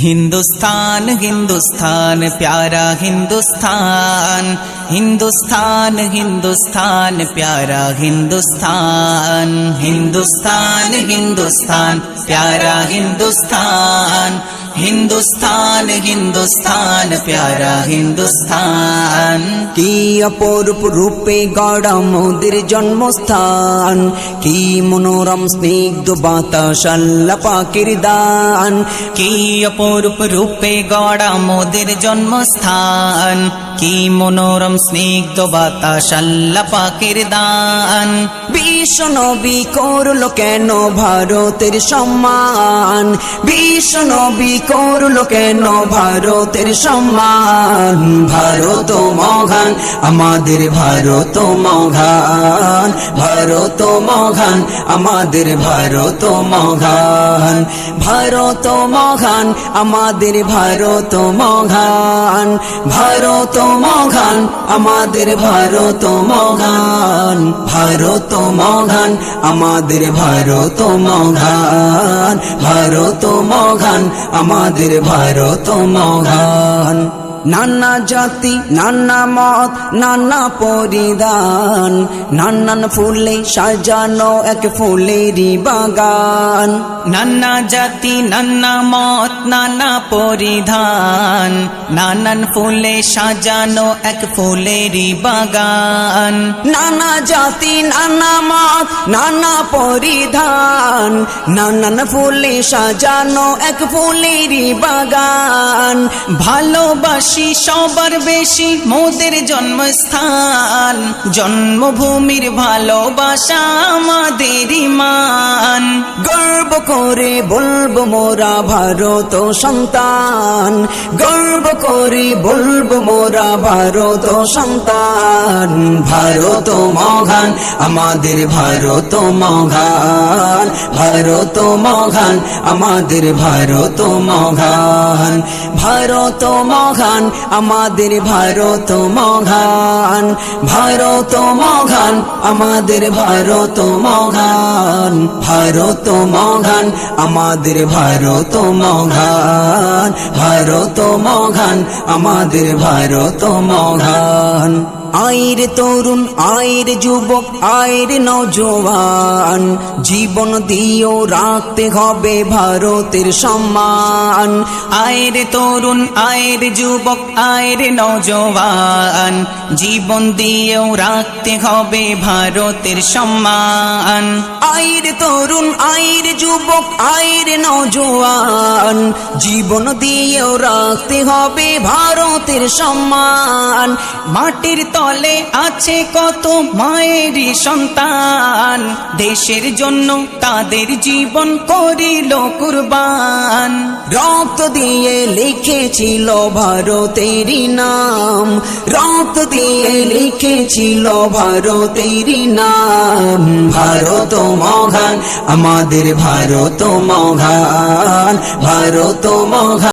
हिंदुस्तान हिंदुस्तान प्यारा हिंदुस्तान हिंदुस्तान हिंदुस्तान प्यारा हिंदुस्तान हिंदुस्तान हिंदुस्तान प्यारा हिंदुस्तान হিন্দুস্তান হিন্দুস্তান প্যারা হিন্দুস্তান কি অপরূপ রূপে গড়া মোদের জন্মস্থান? কি মনোরম স্নিগ্ধ বাতাস আল্লাহ দান? কি অপরূপ রূপে গড়া মোদের জন্মস্থান? কি মনোরম স্নিগ্ধ বাতাস আল্লাহ দান? ভীষণ নবী করল কেন ভারতের সম্মান? ভীষণ নবী করল কেন ভারতের সম্মান ভারত মহান আমাদের ভারত মঘান ভারত মঘান আমাদের ভারত মঘান ভারত মঘান আমাদের ভারত মহান ভারত মহান আমাদের ভারত মহান ভারত মহান আমাদের ভারত মহান ভারত মহান আমাদের ভারত মহান। নানা জাতি, নানা মত, নানা পরিধান। নানান ফুলে সাজানো এক ফুলেরই বাগান। নানা জাতি, নানা মত, নানা পরিধান। নানান ফুলে সাজানো এক ফুলেরই বাগান। নানা জাতি, নানা মত নানা পরিধান, নানান ফুলে সাজানো এক ফুলেরই বাগান। ভালোবাসি সবার বেশি মোদের জন্মস্থান, জন্মভূমির ভালোবাসা আমাদের মান। গর্ব করে বলব মোরা ভারত সন্তান, গর্ব করে বলব মোরা ভারত সন্তান। ভারত মহান, আমাদের ভারত মহান, ভারত মঘান আমাদের ভারত মঘান ভারত মঘান আমাদের ভারত মঘান ভারত মঘান আমাদের ভারত মঘান ভারত মঘান আমাদের ভারত মঘান ভারত মঘান আমাদের ভারত মহান। আইর তরুণ আয়ের যুবক আয়ের নজওয়ান জীবন দিয়েও রাখতে হবে ভারতের সম্মান। আয়ের তরুণ আয়ের যুবক আয়ের নজওয়ান জীবন দিয়েও রাখতে হবে ভারতের সম্মান। আয়ের তরুণ আয়ের যুবক আয়ের নজওয়ান জীবন দিয়েও রাখতে হবে ভারতের সম্মান। মাটির তলে আছে কত মায়েরই সন্তান। দেশের জন্য তাদের জীবন করিল কুরবান। রক্ত দিয়ে লিখেছিল ভারতেরই নাম। রক্ত দিয়ে লিখেছিল ভারতেরই নাম। ভারত মহান, আমাদের ভারত মহান ভারত মহান।